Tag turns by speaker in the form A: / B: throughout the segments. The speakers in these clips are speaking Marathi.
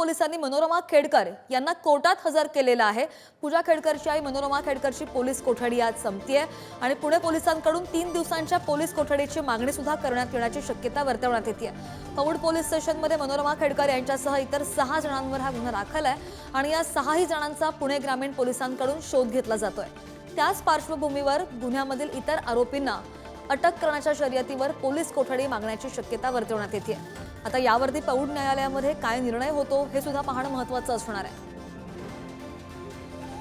A: पोलिसांनी मनोरमा खेडकर यांना कोर्टात हजर केलेलं आहे. पूजा खेडकरची आई मनोरमा खेडकरची पोलीस कोठडी आज संपतीये आणि पुणे पोलिसांकडून तीन दिवसांच्या पोलीस कोठडीची मागणी सुद्धा करण्यात येण्याची शक्यता वर्तवण्यात येते पौड पोलीस स्टेशनमध्ये मनोरमा खेडकर यांच्यासह इतर सहा जणांवर हा गुन्हा दाखल आहे आणि या सहाही जणांचा पुणे ग्रामीण पोलिसांकडून शोध घेतला जातोय. त्याच पार्श्वभूमीवर गुन्ह्यामधील इतर आरोपींना अटक करण्याच्या शर्यतीवर पोलीस कोठडी मागण्याची शक्यता वर्तवण्यात येते. आता यावरती पौढ न्यायालयामध्ये काय निर्णय होतो हे सुद्धा पाहणं महत्वाचं असणार आहे.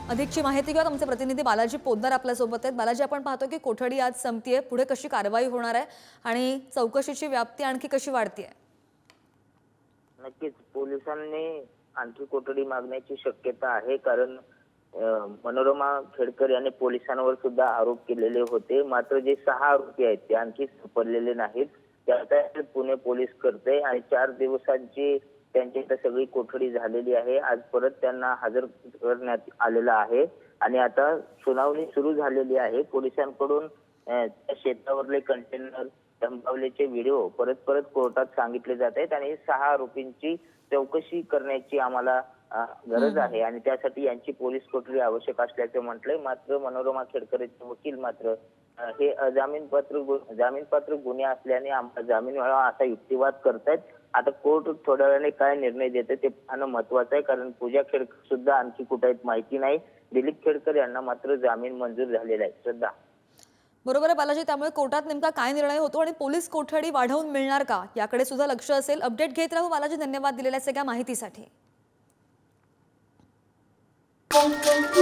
A: अधिकची माहिती घेऊन आमचे प्रतिनिधी बालाजी पोद्दार आपल्यासोबत आहेत. बालाजी आपण पाहतो की कोठडी आज संपतीये पुढे कशी कारवाई होणार आहे आणि चौकशीची व्याप्ती आणखी कशी वाढतीये?
B: नक्कीच पोलिसांनी आणखी कोठडी मागण्याची शक्यता आहे कारण मनोरमा खेडकर यांनी पोलिसांवर सुद्धा आरोप केलेले होते. मात्र जे सहा आरोपी आहेत ते आणखी सापडलेले नाहीत. त्याचा पुणे पोलीस करते आणि चार दिवसांची त्यांची इथं सगळी कोठडी झालेली आहे. आज परत त्यांना हजर करण्यात आलेलं आहे. आणि आता सुनावणी सुरू झालेली आहे. पोलिसांकडून शेतावरले कंटेनर धमकावल्याचे व्हिडिओ परत परत कोर्टात सांगितले जात आहेत आणि सहा आरोपींची चौकशी करण्याची आम्हाला गरज आहे. आणि त्यासाठी यांची पोलीस कोठडी आवश्यक असल्याचे म्हटलंय. मात्र मनोरमा खेडकरचे वकील मात्र हे अजामीनपात्र जामीनपात्र गुन्हे असल्याने आम्हाला जामीन मिळावा असा युक्तिवाद करतायत. आता कोर्ट थोड्या वेळाने काय निर्णय देते ते पाहणं महत्वाचं आहे. कारण पूजा खेडकर सुद्धा आणखी कुठे माहिती नाही. दिलीप खेडकर यांना मात्र जामीन मंजूर झालेला आहे. श्रद्धा.
A: बरोबर आहे बालाजी. त्यामुळे कोर्टात नेमका काय निर्णय होतो आणि पोलीस कोठडी वाढवून मिळणार का? याकडे सुद्धा लक्ष असेल. अपडेट घेत राहू बालाजी. धन्यवाद दिलेल्या सगळ्या माहितीसाठी. Thank you.